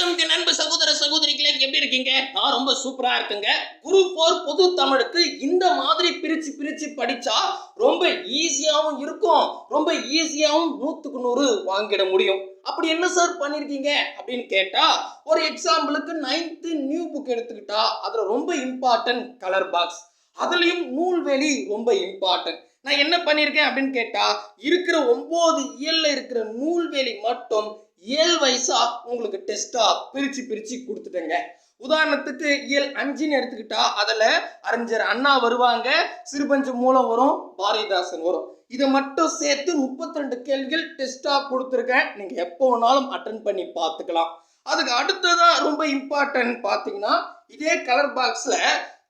என் அன்பு சகோதர சகோதரிகளே எப்படி இருக்கீங்க? நான் ரொம்ப சூப்பரா இருக்குங்க. குரூப் ஃபோர் பொது தமிழுக்கு இந்த மாதிரி பிரிச்சு பிரிச்சு படிச்சா ரொம்ப ஈஸியாவும் இருக்கும். ரொம்ப ஈஸியாவும் நூத்துக்கு நூறு வாங்கிட முடியும். அப்படி என்ன சார் பண்ணிருக்கீங்க? அப்படின்னு கேட்டா ஒரு எக்ஸாம்பிளுக்கு நைன்த்து நியூ புக் எடுத்துக்கிட்டா அதுல ரொம்ப இம்பார்ட்டன்ட் கலர் பாக்ஸ் அதுலயும் நூல்வெளி ரொம்ப இம்பார்ட்டன்ட் நான் என்ன பண்ணியிருக்கேன் அப்படின்னு கேட்டா இருக்கிற ஒன்பது இயல்ல இருக்கிற நூல்வேலி மட்டும் இயல் வைஸா உங்களுக்கு டெஸ்டா பிரிச்சு பிரிச்சு கொடுத்துட்டேங்க. உதாரணத்துக்கு இயல் அஞ்சுன்னு எடுத்துக்கிட்டா அதுல அறிஞர் அண்ணா வருவாங்க சிறுபஞ்சு மூலம் வரும் பாரதிதாசன் வரும். இதை மட்டும் சேர்த்து 32 கேள்விகள் டெஸ்டா கொடுத்துருக்கேன். நீங்க எப்போ வேணாலும் அட்டன் பண்ணி பார்த்துக்கலாம். அதுக்கு அடுத்ததான் ரொம்ப இம்பார்ட்டன்ட் பார்த்தீங்கன்னா இதே கலர் பாக்ஸ்ல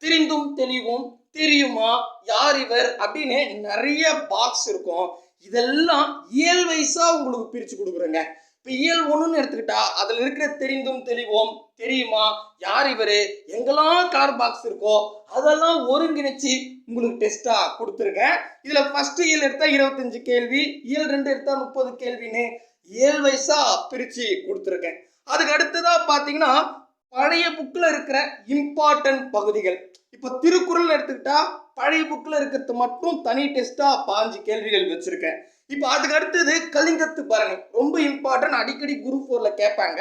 தெரிந்தும் தெளிவும் தெரியுமா யார் இவர் அப்படின்னு நிறைய பாக்ஸ் இருக்கும். இதெல்லாம் இயல் வைஸா உங்களுக்கு பிரிச்சு கொடுக்குறேங்க. இப்போ இயல் ஒன்றுன்னு எடுத்துக்கிட்டா அதில் இருக்கிற தெரிந்தும் தெளிவோம் தெரியுமா? யார் இவர்? எங்கெல்லாம் கார் பாக்ஸ் இருக்கோ அதெல்லாம் ஒருங்கிணைச்சு உங்களுக்கு டெஸ்ட்டாக கொடுத்துருக்கேன். இதில் ஃபஸ்ட்டு இயல் எடுத்தால் இருபத்தஞ்சு கேள்வி இயல் ரெண்டு எடுத்தால் முப்பது கேள்வின்னு ஏழு வயசாக பிரித்து கொடுத்துருக்கேன். அதுக்கு அடுத்ததாக பார்த்தீங்கன்னா பழைய புக்கில் இருக்கிற இம்பார்ட்டன்ட் பகுதிகள். இப்போ திருக்குறள் எடுத்துக்கிட்டா பழைய புக்கில் இருக்கிறது மட்டும் தனி டெஸ்ட்டாக பாஞ்சு கேள்விகள் வச்சுருக்கேன். இப்போ அதுக்கு அடுத்தது கலிங்கத்து பரணி. ரொம்ப இம்பார்ட்டன்ட் அடிக்கடி குரூப் ஃபோரில் கேட்பாங்க.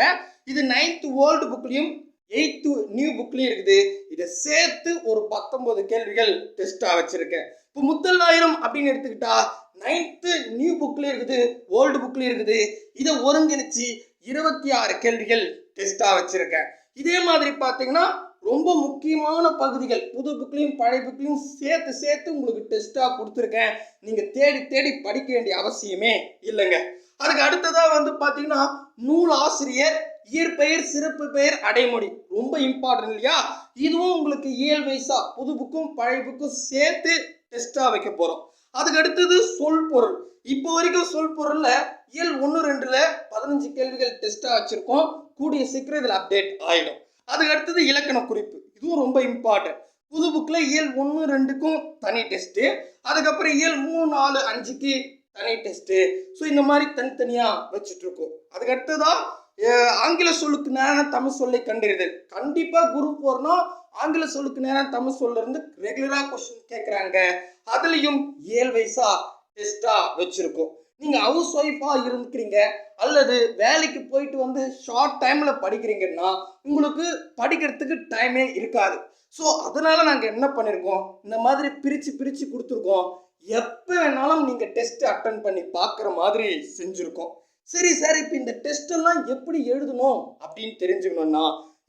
இது நைன்த் வேர்ல்டு புக்லேயும் எயித்து நியூ புக்லேயும் இருக்குது. இதை சேர்த்து ஒரு பத்தொன்பது கேள்விகள் டெஸ்ட்டாக வச்சுருக்கேன். இப்போ முத்தல்லாயிரம் அப்படின்னு எடுத்துக்கிட்டா நைன்த்து நியூ புக்லேயும் இருக்குது ஓல்டு புக்லேயும் இருக்குது. இதை ஒருங்கிணைச்சி இருபத்தி ஆறு கேள்விகள் டெஸ்ட்டாக வச்சுருக்கேன். இதே மாதிரி பார்த்தீங்கன்னா ரொம்ப முக்கியமான பகுதிகள். புது புக்லையும் பழைய புக்லையும் சேர்த்து சேர்த்து உங்களுக்கு டெஸ்ட்டாக கொடுத்துருக்கேன். நீங்கள் தேடி தேடி படிக்க வேண்டிய அவசியமே இல்லைங்க. அதுக்கு அடுத்ததாக வந்து பார்த்தீங்கன்னா நூல் ஆசிரியர் இயற்பெயர் சிறப்பு பெயர் அடைமொழி. ரொம்ப இம்பார்ட்டன்ட் இல்லையா? இதுவும் உங்களுக்கு இயல் வயசாக புது புக்கும் பழைய புக்கும் சேர்த்து டெஸ்ட்டாக வைக்க போகிறோம் அதுக்கு அடுத்தது சொல் பொருள். இப்போ வரைக்கும் சொல் பொருளில் இயல் ஒன்று ரெண்டில் பதினஞ்சு கேள்விகள் டெஸ்ட்டாக வச்சுருக்கோம். கூடிய சீக்கிரம் இதில் அப்டேட் ஆகிடும் அதுக்கு அடுத்தது இலக்கண குறிப்பு. இதுவும் ரொம்ப இம்பார்ட்டன்ட் புது புக்கில் இயல் ஒன்று ரெண்டுக்கும் தனி டெஸ்ட்டு அதுக்கப்புறம் இயல் மூணு நாலு அஞ்சுக்கு தனி டெஸ்ட்டு ஸோ இந்த மாதிரி தனித்தனியாக வச்சுட்ருக்கோம் அதுக்கு அடுத்ததான் ஆங்கில சொல்லுக்கு நேரான தமிழ் சொல்லை கண்டறிதல். கண்டிப்பாக குரூப் போறனா ஆங்கில சொல்லுக்கு நேரம் தமிழ் சொல்லிருந்து ரெகுலராக கொஸ்டின் கேட்குறாங்க அதுலேயும் ஏழு வயசாக டெஸ்ட்டாக வச்சுருக்கோம். நீங்கள் ஹவுஸ் ஒய்ஃபாக இருந்துக்கிறீங்க அல்லது வேலைக்கு போயிட்டு வந்து ஷார்ட் டைமில் படிக்கிறீங்கன்னா உங்களுக்கு படிக்கிறதுக்கு டைமே இருக்காது. ஸோ அதனால் நாங்கள் என்ன பண்ணியிருக்கோம் இந்த மாதிரி பிரித்து பிரித்து கொடுத்துருக்கோம். எப்போ வேணாலும் நீங்கள் டெஸ்ட் அட்டன் பண்ணி பார்க்குற மாதிரி செஞ்சுருக்கோம். சரி சார் இப்போ இந்த டெஸ்ட்டெல்லாம் எப்படி எழுதணும் அப்படின்னு தெரிஞ்சுக்கணும்னா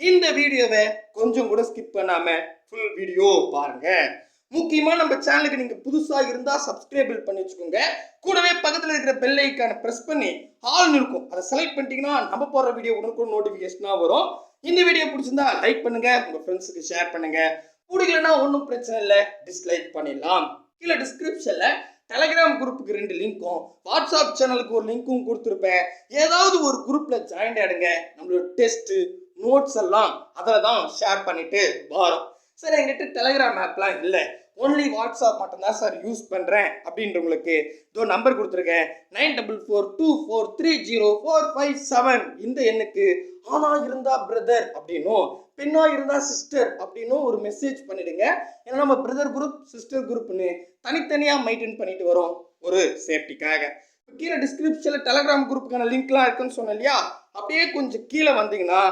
இந்த வீடியோவை கொஞ்சம் கூட ஸ்கிப் பண்ணாமல் ஃபுல் வீடியோ பாருங்கள் முக்கியமாக நம்ம சேனலுக்கு நீங்கள் புதுசாக இருந்தால் சப்ஸ்கிரைபிள் பண்ணி வச்சுக்கோங்க. கூடவே பக்கத்தில் இருக்கிற பெல் ஐக்கானை ப்ரெஸ் பண்ணி ஆல்னு இருக்கும் அதை செலக்ட் பண்ணிட்டீங்கன்னா நம்ம போடுற வீடியோ உடனுக்குடன் நோட்டிஃபிகேஷனாக வரும். இந்த வீடியோ பிடிச்சிருந்தா லைக் பண்ணுங்கள் உங்கள் ஃப்ரெண்ட்ஸுக்கு ஷேர் பண்ணுங்கள் பிடிக்கலன்னா ஒன்றும் பிரச்சனை இல்லை டிஸ்லைக் பண்ணிடலாம். கீழே டிஸ்கிரிப்ஷனில் டெலகிராம் குரூப்புக்கு ரெண்டு லிங்க்கும் வாட்ஸ்அப் சேனலுக்கு ஒரு லிங்க்கும் கொடுத்துருப்பேன். ஏதாவது ஒரு குரூப்பில் ஜாயின் ஆகிடுங்க நம்மளோட டெஸ்ட்டு நோட்ஸ் எல்லாம் அதில் தான் ஷேர் பண்ணிட்டு வரோம். சார் என்கிட்ட டெலகிராம் ஆப்லாம் இல்லை. ஒன்லி வாட்ஸ்அப் மட்டும்தான் சார் யூஸ் பண்ணுறேன் அப்படின்றவங்களுக்கு இதோ நம்பர் கொடுத்துருக்கேன். Nine double four two four three zero four five seven இந்த எண்ணுக்கு ஆனா இருந்தா பிரதர் அப்படின்னும் பெண்ணா இருந்தா சிஸ்டர் அப்படின்னும் ஒரு மெசேஜ் பண்ணிடுங்க. ஏன்னா நம்ம பிரதர் குரூப் சிஸ்டர் குரூப்னு தனித்தனியாக மெயின்டைன் பண்ணிட்டு வரோம் ஒரு சேஃப்டிக்காக இப்போ கீழே டிஸ்கிரிப்ஷனில் டெலகிராம் குரூப்புக்கான லிங்க்லாம் இருக்குன்னு சொன்னேன் இல்லையா? அப்படியே கொஞ்சம் கீழே வந்தீங்கன்னா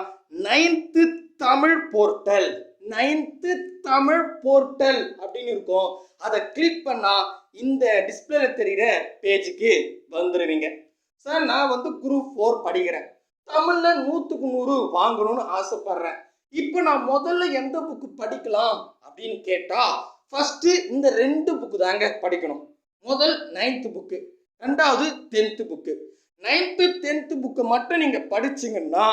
ninth Tamil portal ninth Tamil portal அப்படின்னு இருக்கும். அதை கிளிக் பண்ணால் இந்த டிஸ்பிளேல தெரிகிற பேஜுக்கு வந்துடுவீங்க சார் நான் வந்து குரூப் ஃபோர் படிக்கிறேன். தமிழில் நூற்றுக்கு நூறு வாங்கணும்னு ஆசைப்படுறேன். இப்போ நான் முதல்ல எந்த புக்கு படிக்கலாம் அப்படின்னு கேட்டால் ஃபஸ்ட்டு இந்த ரெண்டு புக்கு தாங்க படிக்கணும். முதல் நைன்த்து புக்கு ரெண்டாவது டென்த்து புக்கு நைன்த்து டென்த்து புக்கை மட்டும் நீங்கள் படிச்சிங்கன்னா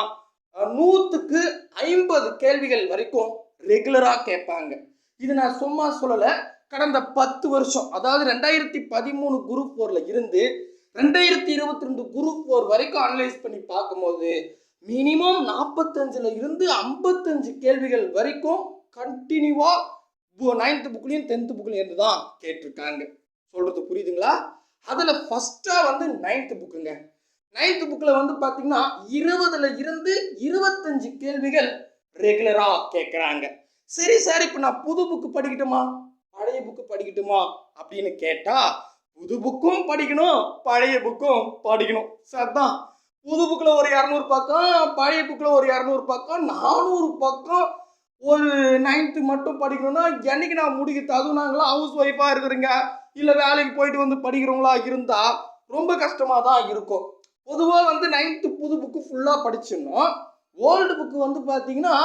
நூற்றுக்கு ஐம்பது கேள்விகள் வரைக்கும் ரெகுலராக கேட்பாங்க. இது நான் சும்மா சொல்லலை. கடந்த பத்து வருஷம் அதாவது ரெண்டாயிரத்தி பதிமூணு குரூப் ஃபோரில் இருந்து ரெண்டாயிரத்தி இருபத்தி ரெண்டு குரூப் ஃபோர் வரைக்கும் அனலைஸ் பண்ணி பார்க்கும்போது மினிமம் நாற்பத்தஞ்சில் இருந்து ஐம்பத்தஞ்சு கேள்விகள் வரைக்கும் கண்டினியூவாக நைன்த்து புக்லேயும் டென்த்து புக்லேயும் இருந்து தான் கேட்டிருக்காங்க. சொல்கிறது புரியுதுங்களா? அதில் ஃபஸ்ட்டாக வந்து நைன்த்து புக்குங்க நைன்த்து புக்கில் வந்து பார்த்தீங்கன்னா இருபதுல இருந்து இருபத்தஞ்சு கேள்விகள் ரெகுலராக கேட்குறாங்க சரி சார் இப்போ நான் புது புக்கு படிக்கட்டுமா? பழைய புக்கு படிக்கட்டுமா? அப்படின்னு கேட்டால் புது புக்கும் படிக்கணும் பழைய புக்கும் படிக்கணும். சார் தான் புது புக்கில் ஒரு இரநூறு பக்கம் பழைய புக்கில் ஒரு இரநூறு பக்கம் நானூறு பக்கம். ஒரு நைன்த்து மட்டும் படிக்கணும்னா என்னைக்கு நான் முடிக்கிறது அதுவும் நாங்களாம் ஹவுஸ் ஒய்ஃபாக இருக்கிறீங்க. இல்லை வேலைக்கு போயிட்டு வந்து படிக்கிறவங்களா இருந்தால் ரொம்ப கஷ்டமாக தான் இருக்கும். பொதுவாக வந்து நைன்த்து புது புக்கு ஃபுல்லாக படிச்சிடணும். ஓல்டு புக்கு வந்து பார்த்தீங்கன்னா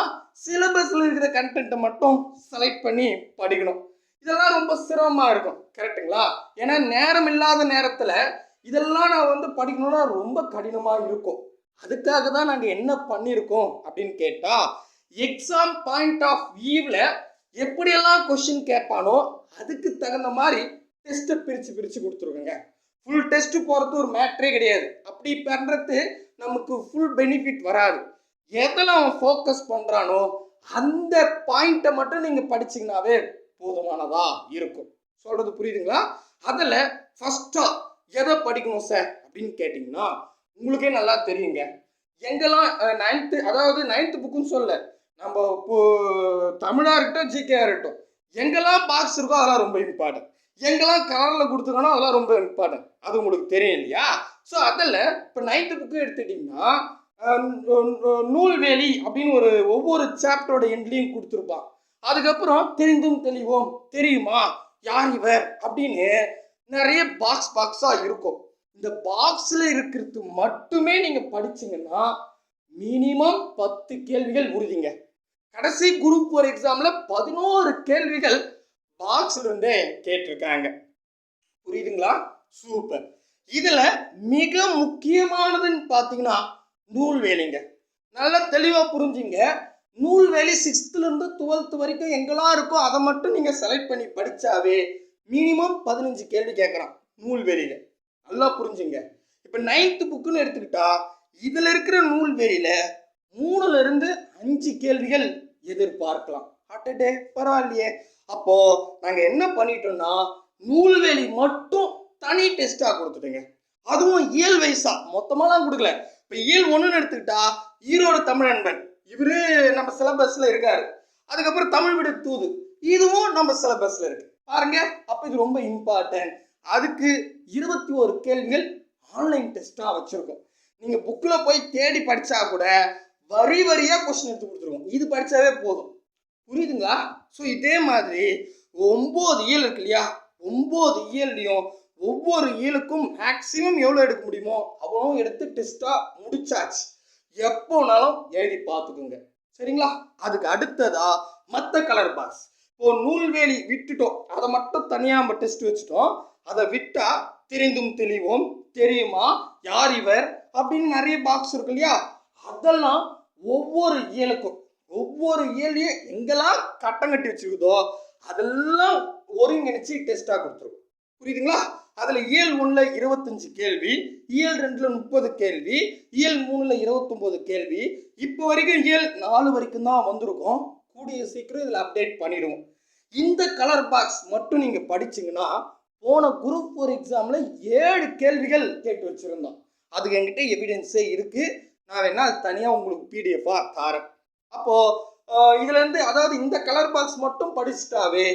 சிலபஸில் இருக்கிற கண்டென்ட்டை மட்டும் செலக்ட் பண்ணி படிக்கணும். இதெல்லாம் ரொம்ப சிரமமாக இருக்கும். கரெக்ட்டுங்களா ஏன்னா நேரம் இல்லாத நேரத்தில் இதெல்லாம் நான் வந்து படிக்கணும்னா ரொம்ப கடினமாக இருக்கும். அதுக்காக தான் நாங்கள் என்ன பண்ணியிருக்கோம் அப்படின்னு கேட்டால் எக்ஸாம் பாயிண்ட் ஆஃப் வியூவில் எப்படியெல்லாம் கொஷின் கேட்பானோ அதுக்கு தகுந்த மாதிரி டெஸ்ட்டை பிரித்து பிரித்து கொடுத்துருக்கோங்க. ஃபுல் டெஸ்ட்டு போகிறது ஒரு மேட்ரே கிடையாது. அப்படி பண்ணுறது நமக்கு ஃபுல் பெனிஃபிட் வராது. எதில் அவன் ஃபோக்கஸ் பண்ணுறானோ அந்த பாயிண்ட்டை மட்டும் நீங்கள் படிச்சிங்கனாவே போதுமானதா இருக்கும். சொல்கிறது புரியுதுங்களா? அதில் ஃபஸ்ட்டாக எதை படிக்கணும் சார் அப்படின்னு கேட்டிங்கன்னா உங்களுக்கே நல்லா தெரியுங்க. எங்கெல்லாம் நைன்த்து அதாவது நைன்த்து புக்குன்னு சொல்ல நம்ம இப்போ தமிழாக இருக்கட்டும் ஜிகேயாக இருக்கட்டும் எங்கெல்லாம் பாக்ஸ் இருக்கோ அதெல்லாம் ரொம்ப இம்பார்ட்டன்ட் எங்கெல்லாம் கலரில் கொடுத்துருக்கானோ அதெல்லாம் ரொம்ப இம்பார்ட்டன்ட் அது உங்களுக்கு தெரியும் இல்லையா? ஸோ அதில் இப்போ நைன்த்து புக்கு எடுத்துட்டிங்கன்னா நூல்வேலி அப்படின்னு ஒரு ஒவ்வொரு சாப்டரோட எண்ட்லையும் கொடுத்துருப்பான். அதுக்கப்புறம் தெரிந்தும் தெளிவோம் தெரியுமா? யார் இவர்? அப்படின்னு நிறைய பாக்ஸ் பாக்ஸாக இருக்கும். இந்த பாக்ஸில் இருக்கிறது மட்டுமே நீங்கள் படிச்சிங்கன்னா மினிமம் பத்து கேள்விகள் உறுதிங்க. கடைசி குரூப் ஒரு எக்ஸாமில் பதினோரு கேள்விகள் பாக்ஸில் இருந்தே கேட்டிருக்காங்க. புரியுதுங்களா? சூப்பர் இதில் மிக முக்கியமானதுன்னு பார்த்தீங்கன்னா நூல் வேலைங்க. நல்லா தெளிவாக புரிஞ்சுங்க. நூல்வேலி சிக்ஸ்த்துலேருந்து டுவெல்த் வரைக்கும் எங்கெல்லாம் இருக்கோ அதை மட்டும் நீங்கள் செலக்ட் பண்ணி படித்தாவே மினிமம் பதினஞ்சு கேள்வி கேட்குறான் நூல் வேலையில். நல்லா புரிஞ்சுங்க. இப்போ நைன்த்து புக்குன்னு எடுத்துக்கிட்டா இதில் இருக்கிற நூல் வேலையில் மூணுலேருந்து அஞ்சு கேள்விகள் எதிர்பார்க்கலாம். அட்டடே பரவாயில்லையே. அப்போது நாங்கள் என்ன பண்ணிட்டோம்னா நூல்வேலி மட்டும் தனி டெஸ்ட்டாக கொடுத்துட்டோங்க. அதுவும் இயல் வைஸா மொத்தமாலாம் கொடுக்கல. இப்போ இயல் ஒன்றுன்னு எடுத்துக்கிட்டா ஈரோடு தமிழன்பன். இவரு நம்ம சிலபஸ்ல இருக்காரு. அதுக்கப்புறம் தமிழ் விட தூது. இதுவும் நம்ம சிலபஸ்ல இருக்கு. பாருங்க அப்போ இது ரொம்ப இம்பார்ட்டன்ட் அதுக்கு இருபத்தி ஒரு கேள்விகள் ஆன்லைன் டெஸ்ட்டாக வச்சிருக்கோம். நீங்க புக்கில் போய் தேடி படிச்சா கூட வரி வரியா கொஸ்டின் எடுத்து கொடுத்துருவோம். இது படிச்சாவே போதும். புரியுதுங்களா? ஸோ இதே மாதிரி ஒம்பது இயல் இருக்கு இல்லையா? ஒம்பது இயல்லையும் ஒவ்வொரு ஈலுக்கும் மேக்ஸிமம் எவ்வளோ எடுக்க முடியுமோ அவ்வளோ எடுத்து டெஸ்ட்டாக முடிச்சாச்சு. எப்போனாலும் எழுதி பார்த்துக்குங்க. சரிங்களா? அதுக்கு அடுத்ததா மற்ற கலர் பாக்ஸ் இப்போ நூல்வேலி விட்டுட்டோம். அதை மட்டும் தனியாக நம்ம டெஸ்ட் வச்சுட்டோம். அதை விட்டா தெரிந்தும் தெளிவோம். தெரியுமா? யார் இவர்? அப்படின்னு நிறைய பாக்ஸ் இருக்கு இல்லையா? அதெல்லாம் ஒவ்வொரு இயலுக்கும் ஒவ்வொரு இயலையும் எங்கெல்லாம் கட்டம் கட்டி வச்சுக்குதோ அதெல்லாம் ஒருங்கிணைச்சு டெஸ்ட்டாக கொடுத்துருவோம். புரியுதுங்களா? அதில் இயல் ஒன்றில் இருபத்தஞ்சு கேள்வி இயல் ரெண்டில் முப்பது கேள்வி இயல் மூணில் இருபத்தொம்போது கேள்வி. இப்போ வரைக்கும் இயல் நாலு வரைக்கும் தான் வந்திருக்கோம். கூடிய சீக்கிரம் இதில் அப்டேட் பண்ணிடுவோம். இந்த கலர் பாக்ஸ் மட்டும் நீங்கள் படிச்சிங்கன்னா போன குரூப் ஃபோர் எக்ஸாமில் ஏழு கேள்விகள் கேட்டு வச்சுருந்தோம். அதுக்கு என்கிட்ட எவிடன்ஸே இருக்குது நான் வேணா அது தனியாக உங்களுக்கு பிடிஎஃபாக தாரேன். அப்போது இதுலேருந்து அதாவது இந்த கலர் பாக்ஸ் மட்டும் படிச்சுட்டாவே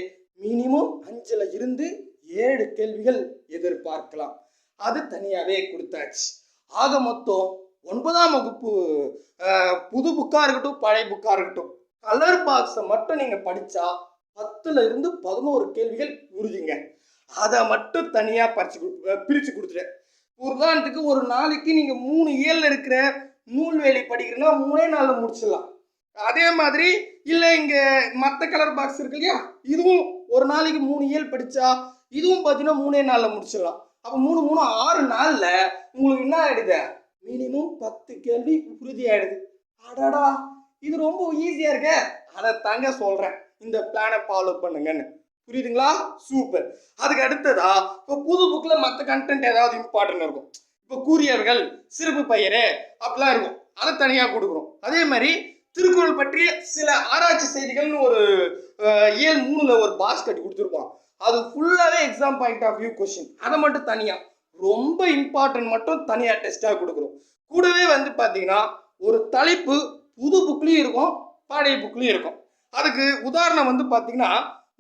மினிமம் அஞ்சில் இருந்து ஏழு கேள்விகள் எதிர்பார்க்கலாம். அது தனியாகவே கொடுத்தாச்சு. ஆக மொத்தம் ஒன்பதாம் வகுப்பு புது புக்காக இருக்கட்டும் பழைய புக்காக இருக்கட்டும் கலர் பாக்ஸை மட்டும் நீங்கள் படித்தா பத்துல இருந்து பதினோரு கேள்விகள் உறுதிங்க அதை மட்டும் தனியாக பறிச்சு கொடு- பிரித்து கொடுத்துட்டேன் உதாரணத்துக்கு ஒரு நாளைக்கு நீங்கள் மூணு இயலில் இருக்கிற நூல்வேலி படிக்கிறீங்கன்னா மூணே நாளில் முடிச்சிடலாம். அதே மாதிரி இல்லை இங்கே மற்ற கலர் பாக்ஸ் இருக்கு இல்லையா? இதுவும் ஒரு நாளைக்கு மூணு இயல் படித்தா இதுவும் பார்த்தீங்கன்னா மூணே நாளில் முடிச்சிடலாம். அப்போ மூணு மூணு ஆறு நாளில் உங்களுக்கு என்ன ஆகிடுது மினிமம் பத்து கேள்வி உறுதி ஆகிடுது அடடா இது ரொம்ப ஈஸியாக இருக்கே. அதை தாங்க சொல்கிறேன் இந்த பிளானை ஃபாலோ பண்ணுங்கன்னு. புரியுதுங்களா? சூப்பர் அதுக்கு அடுத்ததா இப்போ புது புக்கில் மற்ற கண்டென்ட் ஏதாவது இம்பார்ட்டன்ட் இருக்கும். இப்போ கூறியவர்கள் சிறப்பு பெயரு அப்படிலாம் இருக்கும். அதை தனியாக கொடுக்குறோம். அதே மாதிரி திருக்குறள் பற்றிய சில ஆராய்ச்சி செய்திகள்னு ஒரு ஏழு மூணில் ஒரு பாஸ் கட்டி கொடுத்துருப்பான். அது ஃபுல்லாகவே exam point of view question அதை மட்டும் தனியாக ரொம்ப இம்பார்ட்டன்ட் மட்டும் தனியாக டெஸ்ட்டாக கொடுக்குறோம் கூடவே வந்து பார்த்தீங்கன்னா ஒரு தலைப்பு புது புக்லேயும் இருக்கும் பழைய புக்லேயும் இருக்கும். அதுக்கு உதாரணம் வந்து பார்த்தீங்கன்னா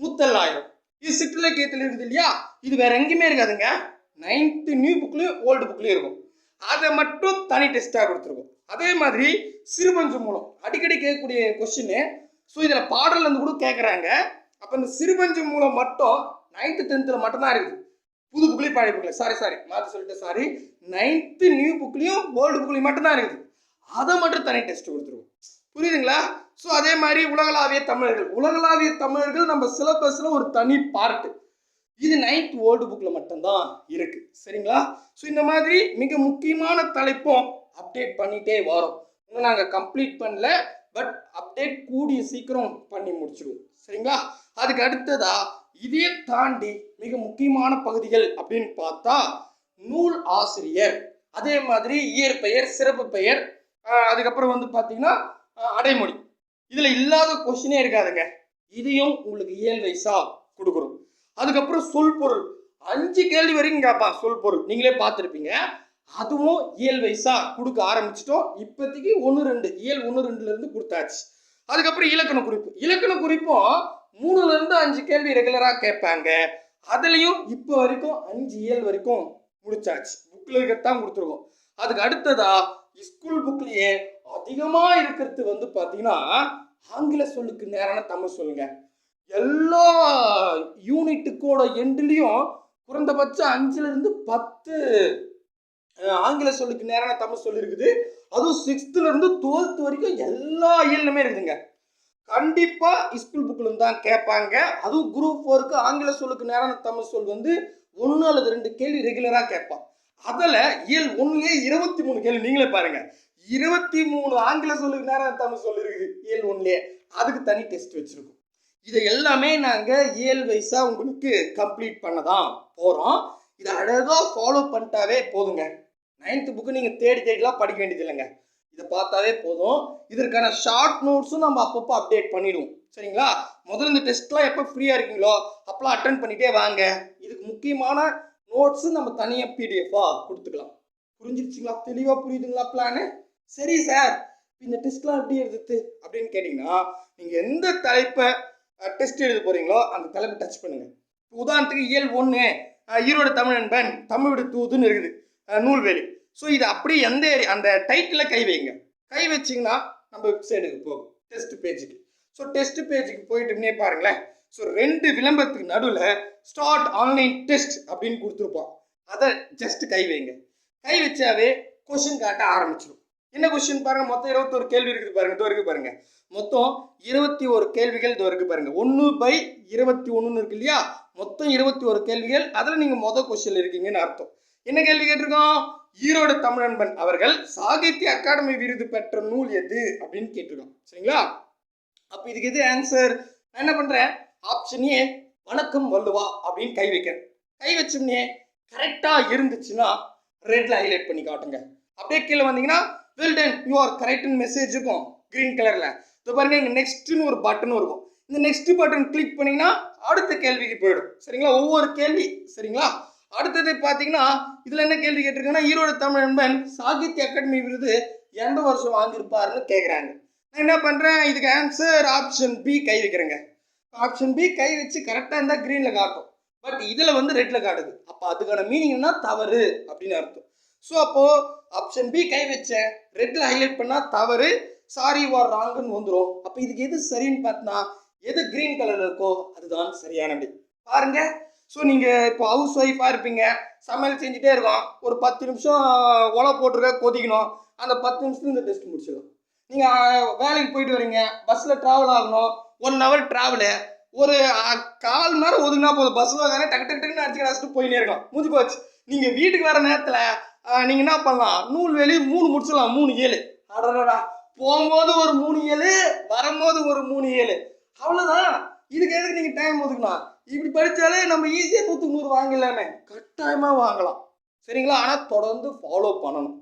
முத்தல்லாயிரம் இது சிற்றிலக்கியத்தில் இருக்குது இல்லையா? இது வேற எங்கேயுமே இருக்காதுங்க. நைன்த்து நியூ புக்லேயும் ஓல்டு புக்லேயும் இருக்கும். அதை மட்டும் தனி டெஸ்ட்டாக கொடுத்துருக்கோம். அதே மாதிரி சிறுபஞ்சு மூலம். அடிக்கடி கேட்கக்கூடிய கொஸ்டின் ஸோ இதில் பாடல் வந்து கூட கேட்குறாங்க அப்போ இந்த சிறுபஞ்சு மூலம் மட்டும் நைன்த்து டென்த்தில் மட்டும்தான் இருக்குது. புது புக்லேயும் பழைய புக்கில் சாரி சாரி மாற்றி சொல்லிட்டு சாரி நைன்த்து நியூ புக்லேயும் ஓல்டு புக்லேயும் மட்டும்தான் இருக்குது. அதை மட்டும் தனி டெஸ்ட் கொடுத்துருவோம். புரியுதுங்களா? ஸோ அதே மாதிரி உலகளாவிய தமிழர்கள். உலகளாவிய தமிழர்கள் நம்ம சிலபஸில் ஒரு தனி பார்ட்டு இது நைன்த் ஓல்டு புக்கில் மட்டும்தான் இருக்குது சரிங்களா? ஸோ இந்த மாதிரி மிக முக்கியமான தலைப்பும் அப்டேட் பண்ணிகிட்டே வரோம். இன்னும் நாங்கள் கம்ப்ளீட் பண்ணல. பட் அப்டேட் கூடிய சீக்கிரம் பண்ணி முடிச்சிடுவோம். சரிங்களா? அதுக்கு அடுத்ததா இதே தாண்டி மிக முக்கியமான பகுதிகள் அப்படின்னு பார்த்தா நூல் ஆசிரியர். அதே மாதிரி இயற்பெயர் சிறப்பு பெயர் அதுக்கப்புறம் வந்து பார்த்தீங்கன்னா அடைமொழி. இதில் இல்லாத கொஸ்டினே இருக்காதுங்க. இதையும் உங்களுக்கு இயல் வைஸா கொடுக்குறோம் அதுக்கப்புறம் சொல் பொருள். அஞ்சு கேள்வி வரைக்கும் கேட்பான் சொல் பொருள். நீங்களே பார்த்துருப்பீங்க. அதுவும் இயல் வைஸா கொடுக்க ஆரம்பிச்சிட்டோம். இப்போதைக்கு ஒன்று ரெண்டு. இயல் ஒன்று ரெண்டுல இருந்து கொடுத்தாச்சு. அதுக்கப்புறம் இலக்கண குறிப்பு. இலக்கண குறிப்பும் மூணுல இருந்து அஞ்சு கேள்வி ரெகுலராக கேட்பாங்க. அதுலேயும் இப்போ வரைக்கும் அஞ்சு இயல் வரைக்கும் முடிச்சாச்சு. புக்கில் இருக்கத்தான் கொடுத்துருக்கோம். அதுக்கு அடுத்ததா ஸ்கூல் புக்லேயே அதிகமாக இருக்கிறது வந்து பார்த்தீங்கன்னா ஆங்கில சொல்லுக்கு நேரான தமிழ் சொல்லுங்க. எல்லா யூனிட்டுக்கோட எண்ட்லேயும் குறைந்தபட்சம் அஞ்சுலேருந்து பத்து ஆங்கில சொல்லுக்கு நேரான தமிழ் சொல்லி இருக்குது. அதுவும் சிக்ஸ்த்துல இருந்து டுவெல்த் வரைக்கும் எல்லா இயலுமே இருக்குதுங்க. கண்டிப்பா ஸ்கூல் புக்ல தான் கேட்பாங்க. அதுவும் குரூப் ஃபோருக்கு ஆங்கில சொல்லுக்கு நேரான தமிழ் சொல் வந்து ஒன்று அல்லது ரெண்டு கேள்வி ரெகுலராக கேட்பான். அதில் இயல் ஒன்றுலேயே இருபத்தி மூணு கேள்வி நீங்களே பாருங்க. இருபத்தி மூணு ஆங்கில சொல்லுக்கு நேரான தமிழ் சொல் இருக்குது இயல் ஒன்றுலேயே அதுக்கு தனி டெஸ்ட் வச்சுருக்கோம். இதை எல்லாமே நாங்கள் இயல் வைஸாக உங்களுக்கு கம்ப்ளீட் பண்ண தான் போகிறோம் இதை அழகாக ஃபாலோ பண்ணிட்டாவே போதுங்க. நைன்த்து புக்கு நீங்கள் தேடி தேடிலாம் படிக்க வேண்டியது இல்லைங்க இதை பார்த்தாவே போதும். இதற்கான ஷார்ட் நோட்ஸும் நம்ம அப்பப்போ அப்டேட் பண்ணிடுவோம். சரிங்களா? முதல்ல இந்த டெஸ்ட்லாம் எப்போ ஃப்ரீயாக இருக்கீங்களோ அப்போலாம் அட்டன் பண்ணிகிட்டே வாங்க. இதுக்கு முக்கியமான நோட்ஸு நம்ம தனியாக பிடிஎஃபாக கொடுத்துக்கலாம். புரிஞ்சிருச்சுங்களா? தெளிவாக புரியுதுங்களா பிளானு சரி சார் இந்த டெஸ்ட்லாம் எப்படி எழுதுது அப்படின்னு கேட்டிங்கன்னா நீங்கள் எந்த தலைப்பை டெஸ்ட் எழுத போகிறீங்களோ அந்த தலைப்பை டச் பண்ணுங்கள் உதாரணத்துக்கு இயல் ஒன்று ஈரோடு தமிழ் நண்பன் தமிழோட தூதுன்னு இருக்குது. நூல்வேலி. ஸோ இது அப்படியே எந்த ஏரியா அந்த டைட்டில் கை வைங்க. கை வச்சிங்கன்னா நம்ம வெப்சைட்டுக்கு போகும். டெஸ்ட் பேஜுக்கு ஸோ டெஸ்ட் பேஜுக்கு போயிட்டுனே பாருங்களேன். ஸோ ரெண்டு விளம்பரத்துக்கு நடுவில் ஸ்டார்ட் ஆன்லைன் டெஸ்ட் அப்படின்னு கொடுத்துருப்போம் அதை ஜஸ்ட் கை வைங்க. கை வச்சாவே கொஷின் காட்ட ஆரம்பிச்சிடும் என்ன கொஸ்டின் பாருங்க? மொத்தம் இருபத்தொரு கேள்வி இருக்குது பாருங்க. இது வரைக்கும் பாருங்க. மொத்தம் இருபத்தி ஒரு கேள்விகள் இது வரைக்கும் பாருங்க. ஒன்று பை இருபத்தி ஒன்றுன்னு இருக்கு இல்லையா? மொத்தம் இருபத்தி ஒரு கேள்விகள். அதில் நீங்கள் மொதல் கொஸ்டின் இருக்கீங்கன்னு அர்த்தம். என்ன கேள்வி கேட்டிருக்கோம்? ஈரோடு தமிழன்பன் அவர்கள் சாகித்ய அகாடமி விருது பெற்ற நூல் எது அப்படின்னு கேட்டிருக்கோம் சரிங்களா? அப்போ இதுக்கு எது ஆன்சர் நான் என்ன பண்ணுறேன் ஆப்ஷன் ஏ வணக்கம் வள்ளுவா அப்படின்னு கை வைக்கிறேன். கை வச்சோம்னே கரெக்டாக இருந்துச்சுன்னா ரெட்டில் ஹைலைட் பண்ணி காட்டுங்க. அப்படியே கீழே வந்தீங்கன்னா வெல் டன் யூ ஆர் கரெக்ட்னு மெசேஜ் இருக்கும் க்ரீன் கலரில் இப்போ பாருங்க இங்கே நெக்ஸ்ட்னு ஒரு பட்டன் இருக்கும். இந்த நெக்ஸ்ட் பட்டன் கிளிக் பண்ணிங்கன்னா அடுத்த கேள்விக்கு போயிடும். சரிங்களா? ஒவ்வொரு கேள்வி சரிங்களா? அடுத்தது பார்த்தீங்கன்னா இதில் என்ன கேள்வி கேட்டிருக்கேன்னா ஈரோடு தமிழ் நண்பன் சாகித்ய அகாடமி விருது எந்த வருஷம் வாங்கியிருப்பாருன்னு கேட்குறாங்க நான் என்ன பண்ணுறேன் இதுக்கு ஆன்சர் ஆப்ஷன் பி கை வைக்கிறேங்க. ஆப்ஷன் பி கை வச்சு கரெக்டாக இருந்தால் க்ரீனில் காட்டும். பட் இதில் வந்து ரெட்டில் காட்டுது. அப்போ அதுக்கான மீனிங்னா தவறு அப்படின்னு அர்த்தம். ஸோ அப்போது ஆப்ஷன் பி கை வச்சேன். ரெட்டில் ஹைலைட் பண்ணால் தவறு. சாரி வார் ராங்குன்னு வந்துடும் அப்போ இதுக்கு எது சரின்னு பார்த்தோன்னா எது க்ரீன் கலரில் இருக்கோ அதுதான் சரியானது. பாருங்கள் ஸோ நீங்கள் இப்போ ஹவுஸ் ஒய்ஃபாக இருப்பீங்க. சமையல் செஞ்சுட்டே இருக்கோம் ஒரு பத்து நிமிஷம் ஒலை போட்டிருக்க கொதிக்கணும். அந்த பத்து நிமிஷத்துல இந்த டெஸ்ட் முடிச்சிடலாம். நீங்கள் வேலைக்கு போயிட்டு வரீங்க. பஸ்ஸில் ட்ராவல் ஆகணும். ஒன் ஹவர் ட்ராவலு ஒரு கால் மணி நேரம் ஒதுங்கினா போதும். பஸ்ஸில் உட்காந்து டக்கு டக்கு டக்குன்னு அடிச்சு அடிச்சுட்டு போயினே இருக்கலாம். முடிஞ்சு போச்சு. நீங்கள் வீட்டுக்கு வர நேரத்தில் நீங்கள் என்ன பண்ணலாம்? நூல் வேலி மூணு முடிச்சிடலாம். மூணு ஏழு. அடடா போகும்போது ஒரு மூணு ஏழு. வரும்போது ஒரு மூணு ஏழு. அவ்வளோதான் இதுக்கு எதுக்கு நீங்கள் டைம் ஒதுக்கலாம் இப்படி படித்தாலே நம்ம ஈஸியாக நூற்றுக்கு நூறு வாங்கலாமே கட்டாயமாக வாங்கலாம். சரிங்களா? ஆனால் தொடர்ந்து ஃபாலோ பண்ணணும்.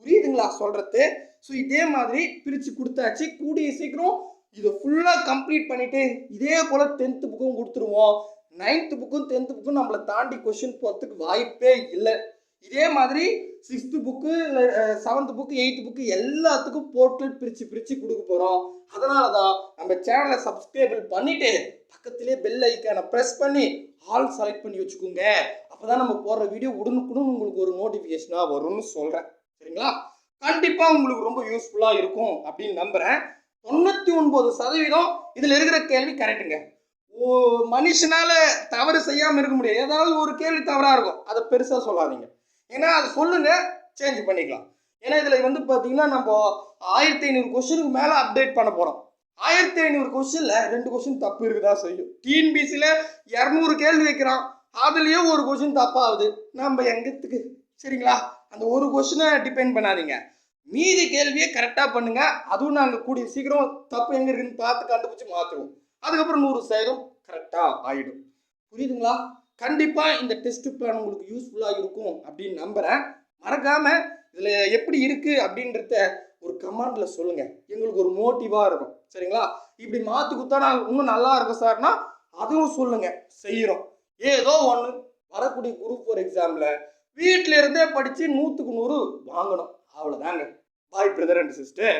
புரியுதுங்களா? சொல்கிறது ஸோ இதே மாதிரி பிரித்து கொடுத்தாச்சு. கூடிய சீக்கிரம் இதை ஃபுல்லாக கம்ப்ளீட் பண்ணிவிட்டு இதே போல் டென்த்து புக்கும் கொடுத்துருவோம். நைன்த்து புக்கும் டென்த்து புக்கும் நம்மளை தாண்டி கொஷின் போகிறதுக்கு வாய்ப்பே இல்லை. இதே மாதிரி சிக்ஸ்த்து புக்கு இல்லை செவன்த் புக்கு எயித்து புக்கு எல்லாத்துக்கும் போட்டு பிரித்து பிரித்து கொடுக்க போகிறோம் அதனால தான் நம்ம சேனலை சப்ஸ்கிரைபிள் பண்ணிவிட்டு பக்கத்திலே பெல் ஐக்கானை ப்ரெஸ் பண்ணி ஆல் செலக்ட் பண்ணி வச்சுக்கோங்க. அப்போ தான் நம்ம போடுற வீடியோ உடனுக்குடன் உங்களுக்கு ஒரு நோட்டிஃபிகேஷனாக வரும்னு சொல்கிறேன் சரிங்களா? கண்டிப்பாக உங்களுக்கு ரொம்ப யூஸ்ஃபுல்லாக இருக்கும் அப்படின்னு நம்புகிறேன் தொண்ணூற்றி ஒன்பது சதவீதம் இதில் இருக்கிற கேள்வி கரெக்டுங்க ஓ மனுஷனால் தவறு செய்யாமல் இருக்க முடியாது. ஏதாவது ஒரு கேள்வி தவறாக இருக்கும். அதை பெருசாக சொல்லாதீங்க. ஏன்னா அதை சொல்லுங்க சேஞ்ச் பண்ணிக்கலாம். ஏன்னா இதில் வந்து பார்த்தீங்கன்னா நம்ம ஆயிரத்தி ஐநூறு கொஸ்டினுக்கு மேலே அப்டேட் பண்ண போகிறோம் ஆயிரத்தி ஐநூறு கொஸ்டினில் ரெண்டு கொஸ்டின் தப்பு இருக்குதா செய்யும். டிஎன்பிசியில் இரநூறு கேள்வி வைக்கிறான். அதுலேயே ஒரு கொஸ்டின் தப்பாகுது. நம்ம எங்கத்துக்கு? சரிங்களா? அந்த ஒரு கொஸ்டினை டிபெண்ட் பண்ணாதீங்க. மீதி கேள்வியை கரெக்டாக பண்ணுங்கள் அதுவும் நாங்கள் கூடிய சீக்கிரம் தப்பு எங்கே இருக்குன்னு பார்த்து கண்டுபிடிச்சி மாற்றுவோம் அதுக்கப்புறம் நூறு சதவீதம் கரெக்டாக ஆகிடும் புரியுதுங்களா? கண்டிப்பாக இந்த டெஸ்ட் பிளான் உங்களுக்கு யூஸ்ஃபுல்லாக இருக்கும் அப்படின்னு நம்புகிறேன் மறக்காமல் இதில் எப்படி இருக்குது அப்படின்றத ஒரு கமெண்டில் சொல்லுங்கள் எங்களுக்கு ஒரு மோட்டிவாக இருக்கும். சரிங்களா? இப்படி மாற்றி கொடுத்தா நான் இன்னும் நல்லா இருக்கும் சார்னா அதுவும் சொல்லுங்கள் செய்கிறோம் ஏதோ ஒன்று வரக்கூடிய குரூப் ஃபோர் எக்ஸாமில் வீட்டில இருந்தே படித்து நூற்றுக்கு நூறு வாங்கணும். அவ்வளோதாங்க பாய் பிரதர் அண்ட் சிஸ்டர்